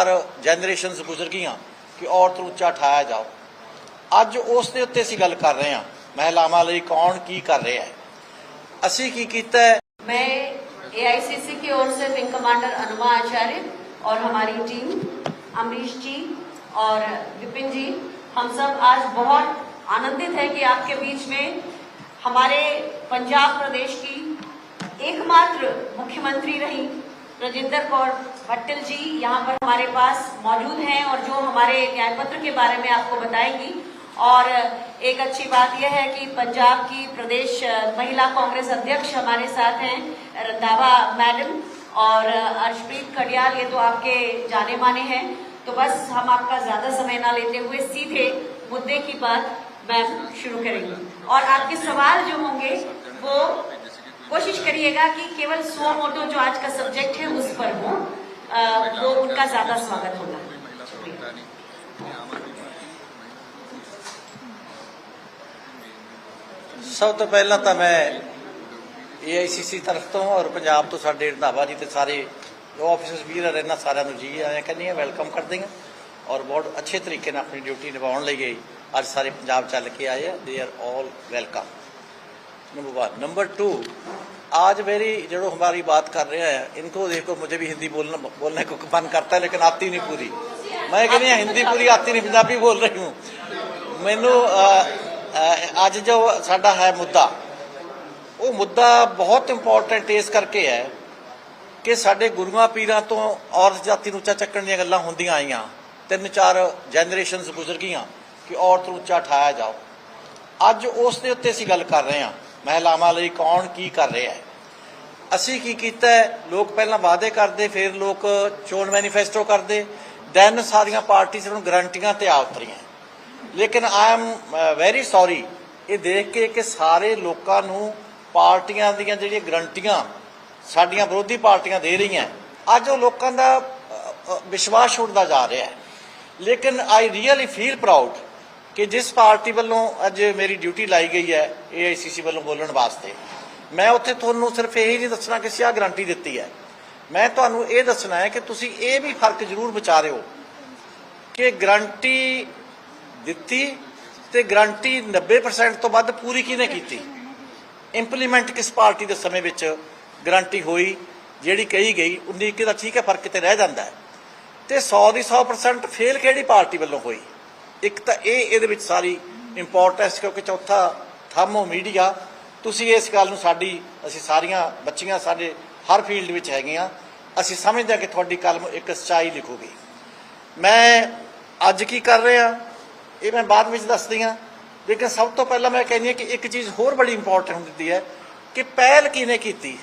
ਚਾਰ ਜਨਰੇਸ਼ਨਸ ਗੁਜ਼ਰ ਗਈਆਂ ਕਿ ਔਰਤ ਨੂੰ ਉੱਚਾ ਠਾਇਆ ਜਾਓ ਅੱਜ ਉਸ ਦੇ ਉੱਤੇ ਅਸੀਂ ਗੱਲ ਕਰ ਰਹੇ ਹਾਂ ਮਹਿਲਾਵਾਂ ਲਈ ਕੌਣ ਕੀ ਕਰ ਰਿਹਾ ਹੈ ਅਸੀਂ ਕੀ ਕੀਤਾ ਹੈ मैं एआईसीसी की ओर से विंग कमांडर अनुमा आचार्य और हमारी टीम अमरीश जी और विपिन जी हम सब आज बहुत आनंदित है कि आपके बीच में हमारे पंजाब प्रदेश की एकमात्र मुख्यमंत्री रही राजेंद्र कौर भट्टल जी यहाँ पर हमारे पास मौजूद हैं और जो हमारे न्याय पत्र के बारे में आपको बताएँगी। और एक अच्छी बात यह है कि पंजाब की प्रदेश महिला कांग्रेस अध्यक्ष हमारे साथ हैं, रंधावा मैडम और अर्शप्रीत खडियाल ये तो आपके जाने माने हैं। तो बस हम आपका ज़्यादा समय ना लेते हुए सीधे मुद्दे की बात मैम शुरू करेंगे। और आपके सवाल जो होंगे, वो कोशिश करिएगा कि केवल सो मोटो जो आज का सब्जेक्ट है, उस पर हो। वो उनका ज्यादा स्वागत होगा शुक्रिया ਸਭ ਤੋਂ ਪਹਿਲਾਂ ਤਾਂ ਮੈਂ ਏਆਈਸੀਸੀ ਤਰਫ ਤੋਂ ਔਰ ਪੰਜਾਬ ਤੋਂ ਸਾਡੇ ਰੰਧਾਵਾ ਜੀ ਤੇ ਸਾਰੇ ਜੋ ਆਫਿਸਰਸ ਵੀਰ ਆ ਇਹਨਾਂ ਸਾਰਿਆਂ ਨੂੰ ਜੀ ਆਇਆਂ ਕਹਿੰਦੀ ਹਾਂ ਵੈਲਕਮ ਕਰਦੇ ਹਾਂ ਔਰ ਬਹੁਤ ਅੱਛੇ ਤਰੀਕੇ ਨਾਲ ਆਪਣੀ ਡਿਊਟੀ ਨਿਭਾਉਣ ਲਈ ਗਏ ਅੱਜ ਸਾਰੇ ਪੰਜਾਬ ਚੱਲ ਕੇ ਆਏ ਆ ਦੇ are all welcome number one number two आज मेरी जो हमारी बात कर रहे हैं इनको देखो मुझे भी हिंदी बोलना बोलने को मन करता है लेकिन आती नहीं पूरी मैं कहनी हिंदी पूरी आती नहीं पंजाबी बोल रही हूँ मैनू ਅੱਜ ਜੋ ਸਾਡਾ ਹੈ ਮੁੱਦਾ ਉਹ ਮੁੱਦਾ ਬਹੁਤ ਇੰਪੋਰਟੈਂਟ ਇਸ ਕਰਕੇ ਹੈ ਕਿ ਸਾਡੇ ਗੁਰੂਆਂ ਪੀਰਾਂ ਤੋਂ ਔਰਤ ਜਾਤੀ ਨੂੰ ਉੱਚਾ ਚੱਕਣ ਦੀਆਂ ਗੱਲਾਂ ਹੁੰਦੀਆਂ ਆਈਆਂ ਤਿੰਨ ਚਾਰ ਜਨਰੇਸ਼ਨਸ ਗੁਜ਼ਰ ਗਈਆਂ ਕਿ ਔਰਤ ਨੂੰ ਉੱਚਾ ਠਾਇਆ ਜਾਓ ਅੱਜ ਉਸ ਦੇ ਉੱਤੇ ਅਸੀਂ ਗੱਲ ਕਰ ਰਹੇ ਹਾਂ ਮਹਿਲਾਵਾਂ ਲਈ ਕੌਣ ਕੀ ਕਰ ਰਿਹਾ ਹੈ? ਅਸੀਂ ਕੀ ਕੀਤਾ ਲੋਕ ਪਹਿਲਾਂ ਵਾਅਦੇ ਕਰਦੇ, ਫਿਰ ਲੋਕ ਚੋਣ ਮੈਨੀਫੈਸਟੋ ਕਰਦੇ ਦੈਨ ਸਾਰੀਆਂ ਪਾਰਟੀਆਂ ਨੂੰ ਗਰੰਟੀਆਂ ਤੇ ਆ ਉਤਰੀਆਂ। ਲੇਕਿਨ ਆਈ ਐਮ ਵੈਰੀ ਸੌਰੀ ਇਹ ਦੇਖ ਕੇ ਕਿ ਸਾਰੇ ਲੋਕਾਂ ਨੂੰ ਪਾਰਟੀਆਂ ਦੀਆਂ ਜਿਹੜੀਆਂ ਗਰੰਟੀਆਂ ਸਾਡੀਆਂ ਵਿਰੋਧੀ ਪਾਰਟੀਆਂ ਦੇ ਰਹੀਆਂ, ਅੱਜ ਉਹ ਲੋਕਾਂ ਦਾ ਵਿਸ਼ਵਾਸ ਛੁੱਟਦਾ ਜਾ ਰਿਹਾ ਹੈ। ਲੇਕਿਨ ਆਈ ਰੀਅਲੀ ਫੀਲ ਪ੍ਰਾਊਡ ਕਿ ਜਿਸ ਪਾਰਟੀ ਵੱਲੋਂ ਅੱਜ ਮੇਰੀ ਡਿਊਟੀ ਲਾਈ ਗਈ ਹੈ ਏਆਈਸੀਸੀ ਵੱਲੋਂ ਬੋਲਣ ਵਾਸਤੇ, ਮੈਂ ਉੱਥੇ ਤੁਹਾਨੂੰ ਸਿਰਫ ਇਹੀ ਨਹੀਂ ਦੱਸਣਾ ਕਿ ਸਿਆ ਗਾਰੰਟੀ ਦਿੱਤੀ ਹੈ। ਮੈਂ ਤੁਹਾਨੂੰ ਇਹ ਦੱਸਣਾ ਹੈ ਕਿ ਤੁਸੀਂ ਇਹ ਵੀ ਫ਼ਰਕ ਜ਼ਰੂਰ ਵਿਚਾਰਿਓ ਕਿ ਗਾਰੰਟੀ ਦਿੱਤੀ ਤੇ ਗਾਰੰਟੀ 90% ਤੋਂ ਵੱਧ ਪੂਰੀ ਕਿਹਨੇ ਕੀਤੀ? ਇੰਪਲੀਮੈਂਟ ਕਿਸ ਪਾਰਟੀ ਦੇ ਸਮੇਂ ਵਿੱਚ ਗਾਰੰਟੀ ਹੋਈ, ਜਿਹੜੀ ਕਹੀ ਗਈ 19 ਦਾ ਠੀਕ ਹੈ, ਫ਼ਰਕ ਤੇ ਰਹਿ ਜਾਂਦਾ ਹੈ। ਤੇ 100 ਦੀ 100% ਫੇਲ ਕਿਹੜੀ ਪਾਰਟੀ ਵੱਲੋਂ ਹੋਈ? ਇੱਕ ਤਾਂ ਇਹ ਇਹਦੇ ਵਿੱਚ ਸਾਰੀ ਇੰਪੋਰਟੈਂਸ ਕਿਉਂਕਿ ਚੌਥਾ ਥੰਮੋ ਮੀਡੀਆ ਤੁਸੀਂ ਇਸ ਗੱਲ ਨੂੰ ਸਾਡੀ, ਅਸੀਂ ਸਾਰੀਆਂ ਬੱਚੀਆਂ ਸਾਡੇ ਹਰ ਫੀਲਡ ਵਿੱਚ ਹੈਗੀਆਂ ਅਸੀਂ ਸਮਝਦੇ ਹਾਂ ਕਿ ਤੁਹਾਡੀ ਕਲਮ ਇੱਕ ਸੱਚਾਈ ਲਿਖੂਗੀ। ਮੈਂ ਅੱਜ ਕੀ ਕਰ ਰਿਹਾ, ਇਹ ਮੈਂ ਬਾਅਦ ਵਿੱਚ ਦੱਸਦੀ ਹਾਂ, ਲੇਕਿਨ ਸਭ ਤੋਂ ਪਹਿਲਾਂ ਮੈਂ ਕਹਿੰਦੀ ਹਾਂ ਕਿ ਇੱਕ ਚੀਜ਼ ਹੋਰ ਬੜੀ ਇੰਪੋਰਟੈਂਟ ਹੁੰਦੀ ਹੈ ਕਿ ਪਹਿਲ ਕਿਹਨੇ ਕੀਤੀ?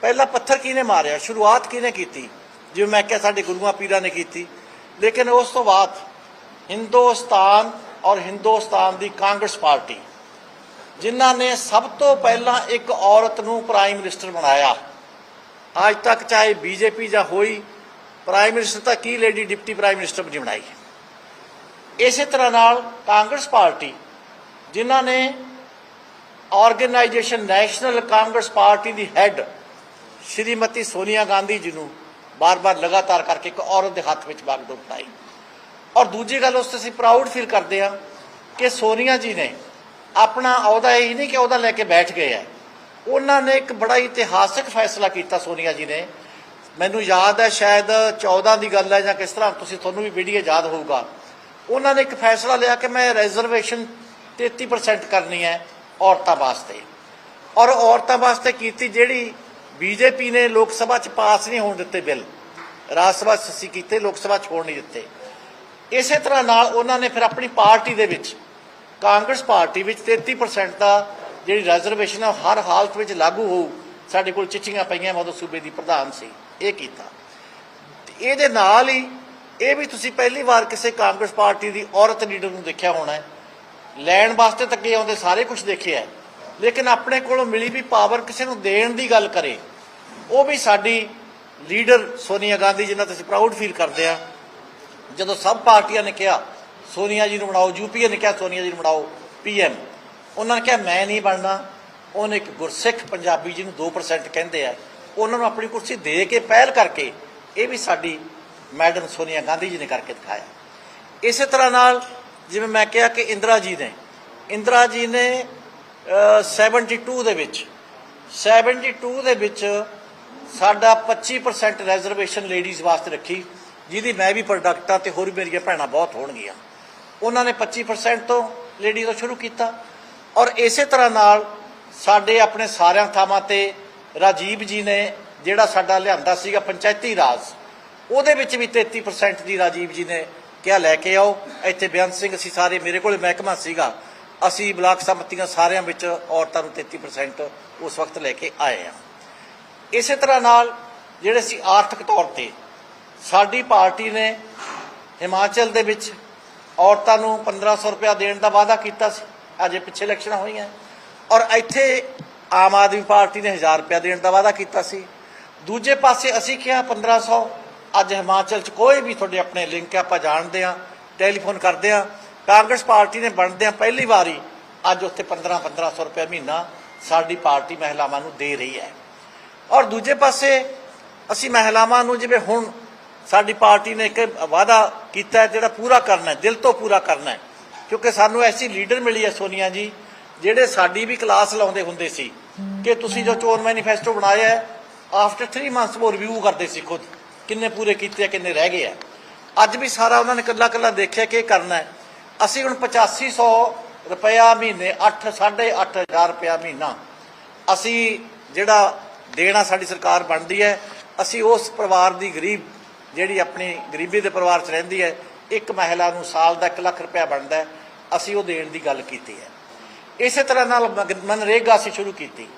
ਪਹਿਲਾ ਪੱਥਰ ਕਿਹਨੇ ਮਾਰਿਆ? ਸ਼ੁਰੂਆਤ ਕਿਹਨੇ ਕੀਤੀ? ਜਿਵੇਂ ਮੈਂ ਕਿਹਾ ਸਾਡੇ ਗੁਰੂਆਂ ਪੀਰਾਂ ਨੇ ਕੀਤੀ। ਲੇਕਿਨ ਉਸ ਤੋਂ ਬਾਅਦ ਹਿੰਦੁਸਤਾਨ ਔਰ ਹਿੰਦੁਸਤਾਨ ਦੀ ਕਾਂਗਰਸ ਪਾਰਟੀ, ਜਿਨ੍ਹਾਂ ਨੇ ਸਭ ਤੋਂ ਪਹਿਲਾਂ ਇੱਕ ਔਰਤ ਨੂੰ ਪ੍ਰਾਈਮ ਮਿਨਿਸਟਰ ਬਣਾਇਆ। ਅੱਜ ਤੱਕ ਚਾਹੇ ਬੀਜੇਪੀ ਜਾਂ ਹੋਈ, ਪ੍ਰਾਈਮ ਮਿਨਿਸਟਰ ਤਾਂ ਕੀ ਲੇਡੀ ਡਿਪਟੀ ਪ੍ਰਾਈਮ ਮਿਨਿਸਟਰ ਵੀ ਨਹੀਂ ਬਣਾਈ। ਇਸੇ ਤਰ੍ਹਾਂ ਨਾਲ ਕਾਂਗਰਸ ਪਾਰਟੀ, ਜਿਨ੍ਹਾਂ ਨੇ ਆਰਗੇਨਾਈਜੇਸ਼ਨ ਨੈਸ਼ਨਲ ਕਾਂਗਰਸ ਪਾਰਟੀ ਦੀ ਹੈੱਡ ਸ਼੍ਰੀਮਤੀ ਸੋਨੀਆ ਗਾਂਧੀ ਜੀ ਨੂੰ ਬਾਰ-ਬਾਰ ਲਗਾਤਾਰ ਕਰਕੇ ਇੱਕ ਔਰਤ ਦੇ ਹੱਥ ਵਿੱਚ ਬਾਗਡੋਰ ਪਾਈ ਔਰ ਦੂਜੀ ਗੱਲ ਉਸ ਤੇ ਅਸੀਂ ਪ੍ਰਾਊਡ ਫੀਲ ਕਰਦੇ ਹਾਂ ਕਿ ਸੋਨੀਆ ਜੀ ਨੇ ਆਪਣਾ ਅਹੁਦਾ ਇਹ ਨਹੀਂ ਕਿ ਅਹੁਦਾ ਲੈ ਕੇ ਬੈਠ ਗਏ ਹੈ ਉਹਨਾਂ ਨੇ ਇੱਕ ਬੜਾ ਇਤਿਹਾਸਕ ਫੈਸਲਾ ਕੀਤਾ ਸੋਨੀਆ ਜੀ ਨੇ। ਮੈਨੂੰ ਯਾਦ ਹੈ ਸ਼ਾਇਦ 14 ਦੀ ਗੱਲ ਹੈ ਜਾਂ ਕਿਸ ਤਰ੍ਹਾਂ, ਤੁਸੀਂ ਤੁਹਾਨੂੰ ਵੀ ਵੀਡੀਓ ਯਾਦ ਹੋਊਗਾ। ਉਹਨਾਂ ਨੇ ਇੱਕ ਫੈਸਲਾ ਲਿਆ ਕਿ ਮੈਂ ਰਿਜ਼ਰਵੇਸ਼ਨ 33% ਕਰਨੀ ਹੈ ਔਰਤਾਂ ਵਾਸਤੇ। ਔਰ ਔਰਤਾਂ ਵਾਸਤੇ ਕੀਤੀ ਜਿਹੜੀ ਬੀਜੇਪੀ ਨੇ ਲੋਕ ਸਭਾ 'ਚ ਪਾਸ ਨਹੀਂ ਹੋਣ ਦਿੱਤੇ ਬਿੱਲ। ਰਾਜ ਸਭਾ 'ਚ ਅਸੀਂ ਕੀਤੇ, ਲੋਕ ਸਭਾ 'ਚ ਹੋਣ ਨਹੀਂ ਦਿੱਤੇ। ਇਸੇ ਤਰ੍ਹਾਂ ਨਾਲ ਉਹਨਾਂ ਨੇ ਫਿਰ ਆਪਣੀ ਪਾਰਟੀ ਦੇ ਵਿੱਚ, ਕਾਂਗਰਸ ਪਾਰਟੀ ਵਿੱਚ 33% ਦਾ ਜਿਹੜੀ ਰਿਜ਼ਰਵੇਸ਼ਨ ਹੈ ਹਰ ਹਾਲਤ ਵਿੱਚ ਲਾਗੂ ਹੋਊ। ਸਾਡੇ ਕੋਲ ਚਿੱਠੀਆਂ ਪਈਆਂ, ਮੈਂ ਸੂਬੇ ਦੀ ਪ੍ਰਧਾਨ ਸੀ, ਇਹ ਕੀਤਾ। ਤੇ ਇਹਦੇ ਨਾਲ ਹੀ ਇਹ ਵੀ ਤੁਸੀਂ ਪਹਿਲੀ ਵਾਰ ਕਿਸੇ ਕਾਂਗਰਸ ਪਾਰਟੀ ਦੀ ਔਰਤ ਲੀਡਰ ਨੂੰ ਦੇਖਿਆ ਹੋਣਾ ਹੈ। ਲੈਣ ਵਾਸਤੇ ਤਾਂ ਅੱਗੇ ਆਉਂਦੇ ਸਾਰੇ ਕੁਝ ਦੇਖਿਆ ਲੇਕਿਨ ਆਪਣੇ ਕੋਲੋਂ ਮਿਲੀ ਵੀ ਪਾਵਰ ਕਿਸੇ ਨੂੰ ਦੇਣ ਦੀ ਗੱਲ ਕਰੇ, ਉਹ ਵੀ ਸਾਡੀ ਲੀਡਰ ਸੋਨੀਆ ਗਾਂਧੀ ਜਿਨ੍ਹਾਂ ਤੇ ਅਸੀਂ ਪ੍ਰਾਊਡ ਫੀਲ ਕਰਦੇ ਆ। ਜਦੋਂ ਸਭ ਪਾਰਟੀਆਂ ਨੇ ਕਿਹਾ ਸੋਨੀਆ ਜੀ ਨੂੰ ਬਣਾਓ ਯੂਪੀਏ ਨੇ ਕਿਹਾ ਸੋਨੀਆ ਜੀ ਨੂੰ ਬਣਾਓ ਪੀਐਮ ਉਹਨਾਂ ਨੇ ਕਿਹਾ ਮੈਂ ਨਹੀਂ ਬਣਨਾ। ਉਹਨੇ ਇੱਕ ਗੁਰਸਿੱਖ ਪੰਜਾਬੀ ਜਿਹਨੂੰ 2% ਕਹਿੰਦੇ ਆ ਉਹਨਾਂ ਨੂੰ ਆਪਣੀ ਕੁਰਸੀ ਦੇ ਕੇ ਪਹਿਲ ਕਰਕੇ ਇਹ ਵੀ ਸਾਡੀ ਮੈਡਮ ਸੋਨੀਆ ਗਾਂਧੀ ਜੀ ਨੇ ਕਰਕੇ ਦਿਖਾਇਆ। ਇਸੇ ਤਰ੍ਹਾਂ ਨਾਲ ਜਿਵੇਂ ਮੈਂ ਕਿਹਾ ਕਿ ਇੰਦਰਾ ਜੀ ਨੇ ਇੰਦਰਾ ਜੀ ਨੇ ਅਹ, 72 ਦੇ ਵਿੱਚ 72 ਦੇ ਵਿੱਚ ਸਾਡਾ 25% ਰਿਜ਼ਰਵੇਸ਼ਨ ਲੇਡੀਜ਼ ਵਾਸਤੇ ਰੱਖੀ। ਜਿਹਦੀ ਮੈਂ ਵੀ ਪ੍ਰੋਡਕਟ ਆ ਤੇ ਹੋਰ ਵੀ ਮੇਰੀਆਂ ਭੈਣਾਂ ਬਹੁਤ ਹੋਣਗੀਆਂ। ਉਹਨਾਂ ਨੇ 25% ਤੋਂ ਲੇਡੀਜ਼ ਤੋਂ ਸ਼ੁਰੂ ਕੀਤਾ। ਔਰ ਇਸੇ ਤਰ੍ਹਾਂ ਨਾਲ ਸਾਡੇ ਆਪਣੇ ਸਾਰਿਆਂ ਥਾਵਾਂ ਤੇ ਰਾਜੀਵ ਜੀ ਨੇ ਜਿਹੜਾ ਸਾਡਾ ਲਿਆਂਦਾ ਸੀਗਾ ਪੰਚਾਇਤੀ ਰਾਜ, ਉਹਦੇ ਵਿੱਚ ਵੀ 33% ਦੀ ਰਾਜੀਵ ਜੀ ਨੇ ਕਿਹਾ, ਲੈ ਕੇ ਆਓ, ਇੱਥੇ ਬੇਅੰਤ ਸਿੰਘ ਅਸੀਂ ਸਾਰੇ, ਮੇਰੇ ਕੋਲ ਮਹਿਕਮਾ ਸੀਗਾ। ਅਸੀਂ ਬਲਾਕ ਸੰਮਤੀਆਂ ਸਾਰਿਆਂ ਵਿੱਚ ਔਰਤਾਂ ਨੂੰ 33% ਉਸ ਵਕਤ ਲੈ ਕੇ ਆਏ ਆ ਇਸੇ ਤਰ੍ਹਾਂ ਨਾਲ ਜਿਹੜੇ ਸੀ ਆਰਥਿਕ ਤੌਰ ਤੇ ਸਾਡੀ ਪਾਰਟੀ ਨੇ ਹਿਮਾਚਲ ਦੇ ਵਿੱਚ ਔਰਤਾਂ ਨੂੰ 1500 ਰੁਪਇਆ ਦੇਣ ਦਾ ਵਾਅਦਾ ਕੀਤਾ ਸੀ। ਅਜੇ ਪਿੱਛੇ ਇਲੈਕਸ਼ਨਾਂ ਹੋਈਆਂ। ਔਰ ਇੱਥੇ ਆਮ ਆਦਮੀ ਪਾਰਟੀ ਨੇ 1000 ਰੁਪਇਆ ਦੇਣ ਦਾ ਵਾਅਦਾ ਕੀਤਾ ਸੀ। ਦੂਜੇ ਪਾਸੇ ਅਸੀਂ ਕਿਹਾ 1500 ਅੱਜ ਹਿਮਾਚਲ 'ਚ ਕੋਈ ਵੀ ਤੁਹਾਡੇ ਆਪਣੇ ਲਿੰਕ ਆਪਾਂ ਜਾਣਦੇ ਆ ਟੈਲੀਫੋਨ ਕਰਦੇ ਆ ਕਾਂਗਰਸ ਪਾਰਟੀ ਨੇ ਬਣਦਿਆਂ ਪਹਿਲੀ ਵਾਰੀ ਅੱਜ ਉੱਥੇ 15 1500 ਰੁਪਇਆ ਮਹੀਨਾ ਸਾਡੀ ਪਾਰਟੀ ਮਹਿਲਾਵਾਂ ਨੂੰ ਦੇ ਰਹੀ ਹੈ। ਔਰ ਦੂਜੇ ਪਾਸੇ ਅਸੀਂ ਮਹਿਲਾਵਾਂ ਨੂੰ ਜਿਵੇਂ ਹੁਣ ਸਾਡੀ ਪਾਰਟੀ ਨੇ ਇੱਕ ਵਾਅਦਾ ਕੀਤਾ ਹੈ ਜਿਹੜਾ ਪੂਰਾ ਕਰਨਾ ਹੈ, ਦਿਲ ਤੋਂ ਪੂਰਾ ਕਰਨਾ ਹੈ। ਕਿਉਂਕਿ ਸਾਨੂੰ ਐਸੀ ਲੀਡਰ ਮਿਲੀ ਹੈ ਸੋਨੀਆ ਜੀ, ਜਿਹੜੇ ਸਾਡੀ ਵੀ ਕਲਾਸ ਲਾਉਂਦੇ ਹੁੰਦੇ ਸੀ ਕਿ ਤੁਸੀਂ ਜੋ ਚੋਣ ਮੈਨੀਫੈਸਟੋ ਬਣਾਇਆ ਹੈ ਆਫਟਰ 3 ਮੰਥਸ ਉਹ ਰਿਵਿਊ ਕਰਦੇ ਸੀ ਖੁਦ, ਕਿੰਨੇ ਪੂਰੇ ਕੀਤੇ ਆ ਕਿੰਨੇ ਰਹਿ ਗਏ ਆ ਅੱਜ ਵੀ ਸਾਰਾ ਉਹਨਾਂ ਨੇ ਕੱਲਾ ਕੱਲਾ ਦੇਖਿਆ ਕਿ ਇਹ ਕਰਨਾ ਹੈ। ਅਸੀਂ ਹੁਣ 8500 ਰੁਪਇਆ ਮਹੀਨੇ 8 8500 ਰੁਪਇਆ ਮਹੀਨਾ ਅਸੀਂ ਜਿਹੜਾ ਦੇਣਾ ਸਾਡੀ ਸਰਕਾਰ ਬਣਦੀ ਹੈ, ਅਸੀਂ ਉਸ ਪਰਿਵਾਰ ਦੀ ਗਰੀਬ ਜਿਹੜੀ ਆਪਣੀ ਗਰੀਬੀ ਦੇ ਪਰਿਵਾਰ 'ਚ ਰਹਿੰਦੀ ਹੈ, ਇੱਕ ਮਹਿਲਾ ਨੂੰ ਸਾਲ ਦਾ 1 ਲੱਖ ਰੁਪਇਆ ਬਣਦਾ ਅਸੀਂ ਉਹ ਦੇਣ ਦੀ ਗੱਲ ਕੀਤੀ ਹੈ। ਇਸੇ ਤਰ੍ਹਾਂ ਨਾਲ ਮਗ- ਮਨਰੇਗਾ ਅਸੀਂ ਸ਼ੁਰੂ ਕੀਤੀ।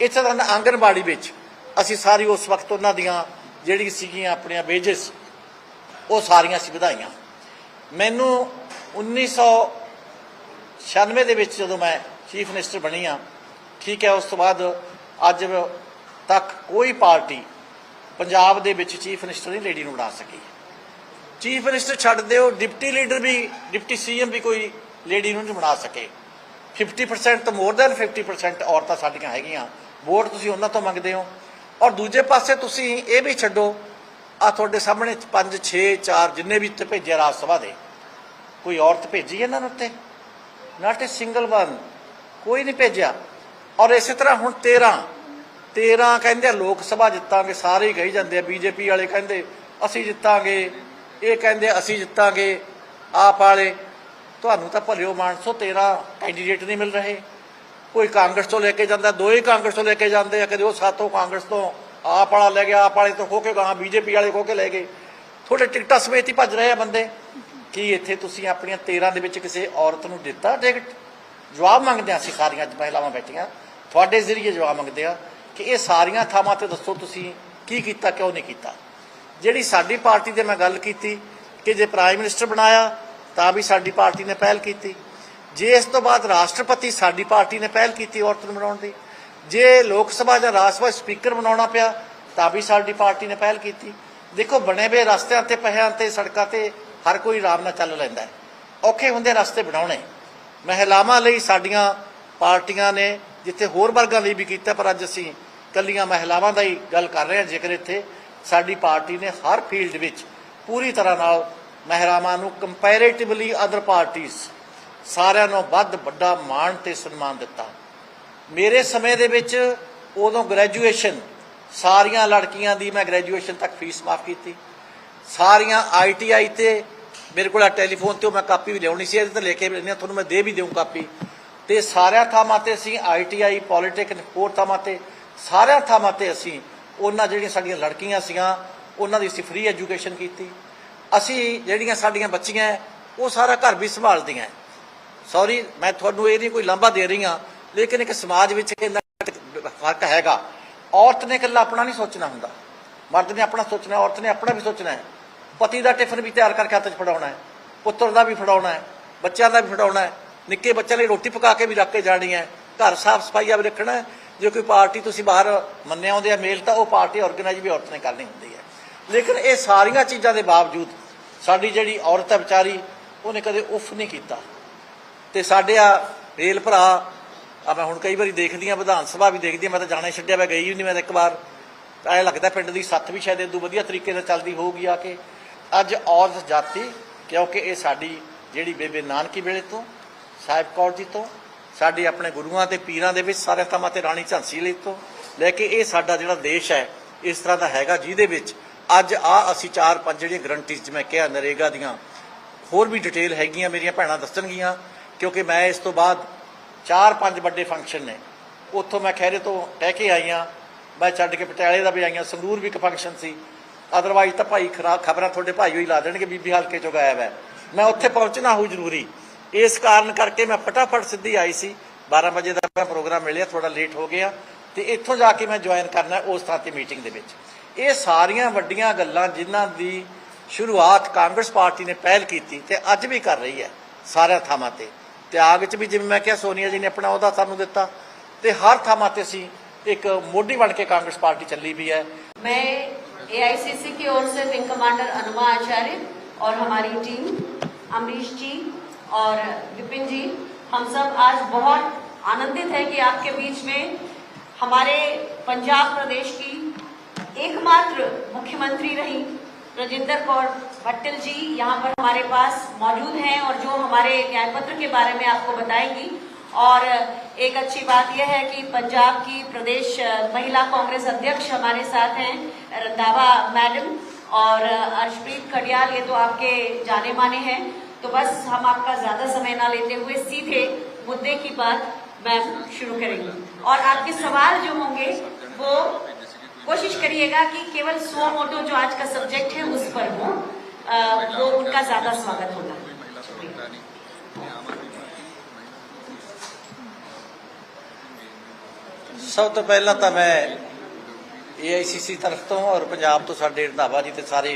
ਇਸੇ ਤਰ੍ਹਾਂ ਨਾਲ ਆਂਗਨਬਾੜੀ ਵਿੱਚ ਅਸੀਂ ਸਾਰੀ ਉਸ ਵਕਤ ਉਹਨਾਂ ਦੀਆਂ ਜਿਹੜੀ ਸੀਗੀਆਂ ਆਪਣੀਆਂ ਵੇਜਸ ਉਹ ਸਾਰੀਆਂ ਅਸੀਂ ਵਧਾਈਆਂ। ਮੈਨੂੰ 1996 ਦੇ ਵਿੱਚ ਜਦੋਂ ਮੈਂ ਚੀਫ ਮਿਨਿਸਟਰ ਬਣੀ ਆ ਠੀਕ ਹੈ, ਉਸ ਤੋਂ ਬਾਅਦ ਅੱਜ ਤੱਕ ਕੋਈ ਪਾਰਟੀ ਪੰਜਾਬ ਦੇ ਵਿੱਚ ਚੀਫ ਮਿਨਿਸਟਰ ਨਹੀਂ ਲੇਡੀ ਨੂੰ ਬਣਾ ਸਕੀ। ਚੀਫ ਮਿਨਿਸਟਰ ਛੱਡ ਦਿਓ, ਡਿਪਟੀ ਲੀਡਰ ਵੀ, ਡਿਪਟੀ ਸੀਐਮ ਵੀ ਕੋਈ ਲੇਡੀ ਨੂੰ ਨਹੀਂ ਬਣਾ ਸਕੇ। 50% ਤੋਂ ਮੋਰ ਦੈਨ 50% ਔਰਤਾਂ ਸਾਡੀਆਂ ਹੈਗੀਆਂ। ਵੋਟ ਤੁਸੀਂ ਉਹਨਾਂ ਤੋਂ ਮੰਗਦੇ ਹੋ। ਔਰ ਦੂਜੇ ਪਾਸੇ ਤੁਸੀਂ ਇਹ ਵੀ ਛੱਡੋ ਆ ਤੁਹਾਡੇ ਸਾਹਮਣੇ 5 6 4 ਜਿੰਨੇ ਵੀ ਉੱਤੇ ਭੇਜਿਆ ਰਾਜ ਸਭਾ ਦੇ, ਕੋਈ ਔਰਤ ਭੇਜੀ ਇਹਨਾਂ ਨੂੰ ਉੱਤੇ? ਨਾਟ ਅ ਸਿੰਗਲ ਵਨ ਕੋਈ ਨਹੀਂ ਭੇਜਿਆ। ਔਰ ਇਸੇ ਤਰ੍ਹਾਂ ਹੁਣ 13 13 ਕਹਿੰਦੇ ਆ, ਲੋਕ ਸਭਾ ਜਿੱਤਾਂਗੇ, ਸਾਰੇ ਹੀ ਕਹੀ ਜਾਂਦੇ ਆ, ਬੀਜੇਪੀ ਵਾਲੇ ਕਹਿੰਦੇ, ਅਸੀਂ ਜਿੱਤਾਂਗੇ, ਇਹ ਕਹਿੰਦੇ ਅਸੀਂ ਜਿੱਤਾਂਗੇ, ਆਪ ਵਾਲੇ। ਤੁਹਾਨੂੰ ਤਾਂ ਭਲਿਓ ਮਾਨਸੋ 13 ਕੈਂਡੀਡੇਟ ਨਹੀਂ ਮਿਲ ਰਹੇ। ਕੋਈ ਕਾਂਗਰਸ ਤੋਂ ਲੈ ਕੇ ਜਾਂਦਾ, ਦੋ ਕਾਂਗਰਸ ਤੋਂ ਲੈ ਕੇ ਜਾਂਦੇ ਆ, ਕਦੇ ਉਹ ਸਾਤੋਂ ਕਾਂਗਰਸ ਤੋਂ ਆਪ ਵਾਲਾ ਲੈ ਗਿਆ ਆਪ ਵਾਲੇ ਤੋਂ ਖੋ ਕੇ ਗਾਂ ਬੀਜੇਪੀ ਵਾਲੇ ਖੋ ਕੇ ਲੈ ਗਏ। ਤੁਹਾਡੇ ਟਿਕਟਾਂ ਸਮੇਤ ਹੀ ਭੱਜ ਰਹੇ ਆ ਬੰਦੇ। ਕੀ ਇੱਥੇ ਤੁਸੀਂ ਆਪਣੀਆਂ 13 ਦੇ ਵਿੱਚ ਕਿਸੇ ਔਰਤ ਨੂੰ ਦਿੱਤਾ ਟਿਕਟ ਜਵਾਬ ਮੰਗਦੇ ਆ ਅਸੀਂ ਸਾਰੀਆਂ ਮਹਿਲਾਵਾਂ ਬੈਠੀਆਂ। ਤੁਹਾਡੇ ਜ਼ਰੀਏ ਜਵਾਬ ਮੰਗਦੇ ਆ। ਕਿ ਇਹ ਸਾਰੀਆਂ ਥਾਵਾਂ ਤੇ ਦੱਸੋ ਤੁਸੀਂ ਕੀ ਕੀਤਾ, ਕਿਉਂ ਨਹੀਂ ਕੀਤਾ। ਜਿਹੜੀ ਸਾਡੀ ਪਾਰਟੀ ਦੇ ਮੈਂ ਗੱਲ ਕੀਤੀ ਕਿ ਜੇ ਪ੍ਰਾਈਮ ਮਿਨਿਸਟਰ ਬਣਾਇਆ, ਤਾਂ ਵੀ ਸਾਡੀ ਪਾਰਟੀ ਨੇ ਪਹਿਲ ਕੀਤੀ। ਜੇ ਇਸ ਤੋਂ ਬਾਅਦ ਰਾਸ਼ਟਰਪਤੀ ਸਾਡੀ ਪਾਰਟੀ ਨੇ ਪਹਿਲ ਕੀਤੀ ਔਰਤ ਨੂੰ ਬਣਾਉਣ ਦੀ। ਜੇ ਲੋਕ ਸਭਾ ਜਾਂ ਰਾਜ ਸਭਾ ਸਪੀਕਰ ਬਣਾਉਣਾ ਪਿਆ, ਤਾਂ ਵੀ ਸਾਡੀ ਪਾਰਟੀ ਨੇ ਪਹਿਲ ਕੀਤੀ। ਦੇਖੋ, ਬਣੇ ਹੋਏ ਰਸਤਿਆਂ ਤੇ, ਪਹਿਆਂ ਤੇ, ਸੜਕਾਂ ਤੇ ਹਰ ਕੋਈ ਆਰਾਮ ਨਾਲ ਚੱਲ ਲੈਂਦਾ ਹੈ। ਔਖੇ ਹੁੰਦੇ ਰਸਤੇ ਬਣਾਉਣੇ। ਮਹਿਲਾਵਾਂ ਲਈ ਸਾਡੀਆਂ ਪਾਰਟੀਆਂ ਨੇ ਜਿੱਥੇ ਹੋਰ ਵਰਗਾਂ ਲਈ ਵੀ ਕੀਤਾ ਪਰ ਅੱਜ ਅਸੀਂ ਕੱਲੀਆਂ ਮਹਿਲਾਵਾਂ ਦਾ ਹੀ ਗੱਲ ਕਰ ਰਹੇ ਹਾਂ ਜੇਕਰ ਇੱਥੇ ਸਾਡੀ ਪਾਰਟੀ ਨੇ ਹਰ ਫੀਲਡ ਵਿੱਚ ਪੂਰੀ ਤਰ੍ਹਾਂ ਨਾਲ ਮਹਿਲਾਵਾਂ ਨੂੰ ਕੰਪੈਰੀਟਿਵਲੀ ਅਦਰ ਪਾਰਟੀਆਂ ਸਾਰਿਆਂ ਨੂੰ ਵੱਧ ਵੱਡਾ ਮਾਣ ਤੇ ਸਨਮਾਨ ਦਿੱਤਾ। ਮੇਰੇ ਸਮੇਂ ਦੇ ਵਿੱਚ ਉਦੋਂ ਗ੍ਰੈਜੂਏਸ਼ਨ ਸਾਰੀਆਂ ਲੜਕੀਆਂ ਦੀ ਮੈਂ ਗ੍ਰੈਜੂਏਸ਼ਨ ਤੱਕ ਫੀਸ ਮਾਫ ਕੀਤੀ। ਸਾਰੀਆਂ ਆਈਟੀਆਈ ਤੇ ਮੇਰੇ ਕੋਲ ਟੈਲੀਫੋਨ ਤੇ ਉਹ ਮੈਂ ਕਾਪੀ ਵੀ ਲਿਆਉਣੀ ਸੀ ਇਹਦੇ ਤੇ ਲੈ ਕੇ ਵੀ ਲੈਣੀ ਆ, ਤੁਹਾਨੂੰ ਮੈਂ ਦੇ ਵੀ ਦੇਉਂ ਕਾਪੀ। ਤੇ ਸਾਰਿਆਂ ਥਾਵਾਂ ਤੇ ਅਸੀਂ ਆਈਟੀਆਈ ਪੋਲੀਟੈਕਨਿਕ ਹੋਰ ਥਾਵਾਂ ਤੇ ਸਾਰਿਆਂ ਥਾਵਾਂ ਤੇ ਅਸੀਂ ਉਹਨਾਂ ਜਿਹੜੀਆਂ ਸਾਡੀਆਂ ਲੜਕੀਆਂ ਸੀਗੀਆਂ ਉਹਨਾਂ ਦੀ ਅਸੀਂ ਫ੍ਰੀ ਐਜੂਕੇਸ਼ਨ ਕੀਤੀ। ਅਸੀਂ ਜਿਹੜੀਆਂ ਸਾਡੀਆਂ ਬੱਚੀਆਂ ਉਹ ਸਾਰਾ ਘਰ ਵੀ ਸੰਭਾਲਦੀਆਂ ਹੈ। ਸੌਰੀ ਮੈਂ ਤੁਹਾਨੂੰ ਇਹ ਨਹੀਂ ਕੋਈ ਲਾਂਭਾ ਦੇ ਰਹੀ ਹਾਂ, ਲੇਕਿਨ ਇੱਕ ਸਮਾਜ ਵਿੱਚ ਇੰਨਾ ਫ਼ਰਕ ਹੈਗਾ। ਔਰਤ ਨੇ ਇਕੱਲਾ ਆਪਣਾ ਨਹੀਂ ਸੋਚਣਾ ਹੁੰਦਾ। ਮਰਦ ਨੇ ਆਪਣਾ ਸੋਚਣਾ, ਔਰਤ ਨੇ ਆਪਣਾ ਵੀ ਸੋਚਣਾ ਹੈ ਪਤੀ ਦਾ ਟਿਫਨ ਵੀ ਤਿਆਰ ਕਰਕੇ ਹੱਥ 'ਚ ਫੜਾਉਣਾ ਹੈ ਪੁੱਤਰ ਦਾ ਵੀ ਫੜਾਉਣਾ ਹੈ ਬੱਚਿਆਂ ਦਾ ਵੀ ਫੜਾਉਣਾ ਹੈ ਨਿੱਕੇ ਬੱਚਿਆਂ ਲਈ ਰੋਟੀ ਪਕਾ ਕੇ ਵੀ ਰੱਖ ਕੇ ਜਾਣੀ ਹੈ। ਘਰ ਸਾਫ਼ ਸਫਾਈਆ ਵੀ ਰੱਖਣਾ ਹੈ। ਜੇ ਕੋਈ ਪਾਰਟੀ ਤੁਸੀਂ ਬਾਹਰ ਮੰਨਿਆ ਆਉਂਦੇ ਆ ਮੇਲ, ਤਾਂ ਉਹ ਪਾਰਟੀ ਆਰਗੇਨਾਈਜ਼ ਵੀ ਔਰਤ ਨੇ ਕਰਨੀ ਹੁੰਦੀ ਹੈ। ਲੇਕਿਨ ਇਹ ਸਾਰੀਆਂ ਚੀਜ਼ਾਂ ਦੇ ਬਾਵਜੂਦ ਸਾਡੀ ਜਿਹੜੀ ਔਰਤ ਹੈ ਵਿਚਾਰੀ, ਉਹਨੇ ਕਦੇ ਉਫ ਨਹੀਂ ਕੀਤਾ। ਤੇ ਸਾਡੇ ਆ ਰੇਲ ਭਰਾ, ਆ ਮੈਂ ਹੁਣ ਕਈ ਵਾਰੀ ਦੇਖਦੀ ਆ ਵਿਧਾਨ ਸਭਾ ਵੀ ਦੇਖਦੀ ਆ ਮੈਂ ਤਾਂ ਜਾਣਾ ਹੀ ਛੱਡਿਆ, ਮੈਂ ਗਈ ਹੀ ਨਹੀਂ ਮੈਂ ਤਾਂ ਇੱਕ ਵਾਰ। ਤਾਂ ਐ ਲੱਗਦਾ ਪਿੰਡ ਦੀ ਸੱਥ ਵੀ ਸ਼ਾਇਦ ਇਦੋਂ ਵਧੀਆ ਤਰੀਕੇ ਨਾਲ ਚੱਲਦੀ ਹੋਊਗੀ ਆ ਕੇ। ਅੱਜ ਔਰਤ ਜਾਤੀ, ਕਿਉਂਕਿ ਇਹ ਸਾਡੀ ਜਿਹੜੀ ਬੇਬੇ ਨਾਨਕੀ ਵੇਲੇ ਤੋਂ ਸਾਹਿਬ ਕੌਰ ਜੀ ਤੋਂ, ਸਾਡੇ ਆਪਣੇ ਗੁਰੂਆਂ ਤੇ ਪੀਰਾਂ ਦੇ ਵਿੱਚ ਸਾਰੇ ਥਾਵਾਂ ਤੇ ਰਾਣੀ ਝਾਂਸੀ ਲਈ ਤੋਂ, ਲੈ ਕੇ ਇਹ ਸਾਡਾ ਜਿਹੜਾ ਦੇਸ਼ ਹੈ, ਇਸ ਤਰ੍ਹਾਂ ਦਾ ਹੈਗਾ ਜਿਹਦੇ ਵਿੱਚ ਅੱਜ ਆ ਅਸੀਂ ਚਾਰ ਪੰਜ ਜਿਹੜੀਆਂ ਗਰੰਟੀਜ਼ ਜਿਵੇਂ ਕਿਹਾ, ਨਰੇਗਾ ਦੀਆਂ ਹੋਰ ਵੀ ਡਿਟੇਲ ਹੈਗੀਆਂ, ਮੇਰੀਆਂ ਭੈਣਾਂ ਦੱਸਣਗੀਆਂ, ਕਿਉਂਕਿ ਮੈਂ ਇਸ ਤੋਂ ਬਾਅਦ ਚਾਰ ਪੰਜ ਵੱਡੇ ਫੰਕਸ਼ਨ ਨੇ। ਉੱਥੋਂ ਮੈਂ ਖੈਰੇ ਤੋਂ ਟਹਿ ਕੇ ਆਈਆਂ ਮੈਂ ਛੱਡ ਕੇ ਪਟਿਆਲੇ ਦਾ ਵੀ ਆਈਆਂ ਸੰਗਰੂਰ ਵੀ ਇੱਕ ਫੰਕਸ਼ਨ ਸੀ। ਅਦਰਵਾਈਜ਼ ਤਾਂ ਭਾਈ ਖਰਾਬ ਖਬਰਾਂ ਤੁਹਾਡੇ ਭਾਈ ਹੋਈ ਲਾ ਦੇਣਗੇ, ਬੀਬੀ ਹਲਕੇ ਚੋਂ ਗਾਇਬ ਹੈ। ਮੈਂ ਉੱਥੇ ਪਹੁੰਚਣਾ ਹੋਊ ਜ਼ਰੂਰੀ। ਇਸ ਕਾਰਨ ਕਰਕੇ ਮੈਂ ਫਟਾਫਟ ਸਿੱਧੀ ਆਈ ਸੀ 12 ਵਜੇ ਦਾ ਮੈਂ ਪ੍ਰੋਗਰਾਮ ਮਿਲਿਆ ਥੋੜਾ ਲੇਟ ਹੋ ਗਿਆ ਤੇ ਇੱਥੋਂ ਜਾ ਕੇ ਮੈਂ ਜੁਆਇਨ ਕਰਨਾ ਹੈ ਉਸ ਥਾਂ ਤੇ ਮੀਟਿੰਗ ਦੇ ਵਿੱਚ ਇਹ ਸਾਰੀਆਂ ਵੱਡੀਆਂ ਗੱਲਾਂ ਜਿਨ੍ਹਾਂ ਦੀ ਸ਼ੁਰੂਆਤ ਕਾਂਗਰਸ ਪਾਰਟੀ ਨੇ ਪਹਿਲ ਕੀਤੀ ਤੇ ਅੱਜ ਵੀ ਕਰ ਰਹੀ ਹੈ ਸਾਰਿਆਂ ਥਾਵਾਂ ਤੇ ਤਿਆਗ ਚ ਵੀ ਜਿਵੇਂ ਮੈਂ ਕਿਹਾ ਸੋਨੀਆ ਜੀ ਨੇ ਆਪਣਾ ਉਹਦਾ ਸਾਨੂੰ ਦਿੱਤਾ ਤੇ ਹਰ ਥਾਵਾਂ ਤੇ ਅਸੀਂ ਇੱਕ ਮੋਢੀ ਬਣ ਕੇ ਕਾਂਗਰਸ ਪਾਰਟੀ ਚੱਲੀ ਵੀ ਹੈ मैं एआईसीसी की ओर से विंग कमांडर अनुमा आचार्य और हमारी टीम अमरीश जी और विपिन जी, हम सब आज बहुत आनंदित है कि आपके बीच में हमारे पंजाब प्रदेश की एकमात्र मुख्यमंत्री रही, राजेंद्र कौर भट्टल जी यहाँ पर हमारे पास मौजूद हैं और जो हमारे न्यायपत्र के बारे में आपको बताएँगी। और एक अच्छी बात यह है कि पंजाब की प्रदेश महिला कांग्रेस अध्यक्ष हमारे साथ हैं, रंधावा मैडम और अर्शप्रीत खडियाल, ये तो आपके जाने माने हैं। तो बस हम आपका ज्यादा समय ना लेते हुए सीधे मुद्दे की बात मैम शुरू करेंगे और आपके सवाल जो होंगे वो कोशिश करिएगा कि केवल सो मोटो जो आज का सब्जेक्ट है उस पर हो अ, वो उनका ज्यादा स्वागत होगा शुक्रिया। ਸਭ ਤੋਂ ਪਹਿਲਾਂ ਤਾਂ ਮੈਂ AICC ਤਰਫ ਤੋਂ ਔਰ ਪੰਜਾਬ ਤੋਂ ਸਾਡੇ ਰੰਧਾਵਾ ਜੀ ਤੇ ਸਾਰੇ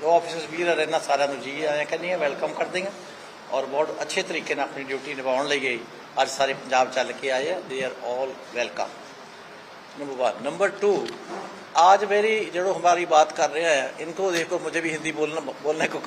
ਜੋ ਆਫਿਸਰਸ ਵੀਰ are ਇਹਨਾਂ ਸਾਰਿਆਂ ਨੂੰ ਜੀ ਆਇਆਂ ਕਹਿੰਦੀ ਹਾਂ ਵੈਲਕਮ ਕਰਦੇ ਹਾਂ ਔਰ ਬਹੁਤ ਅੱਛੇ ਤਰੀਕੇ ਨਾਲ ਆਪਣੀ ਡਿਊਟੀ ਨਿਭਾਉਣ ਲਈ ਗਈ ਅੱਜ ਸਾਰੇ ਪੰਜਾਬ ਚੱਲ ਕੇ ਆਏ ਆ ਦੇ are all welcome number one number two आज मेरी जो हमारी बात कर रहे हैं इनको देखो मुझे भी हिंदी बोलना बोलने को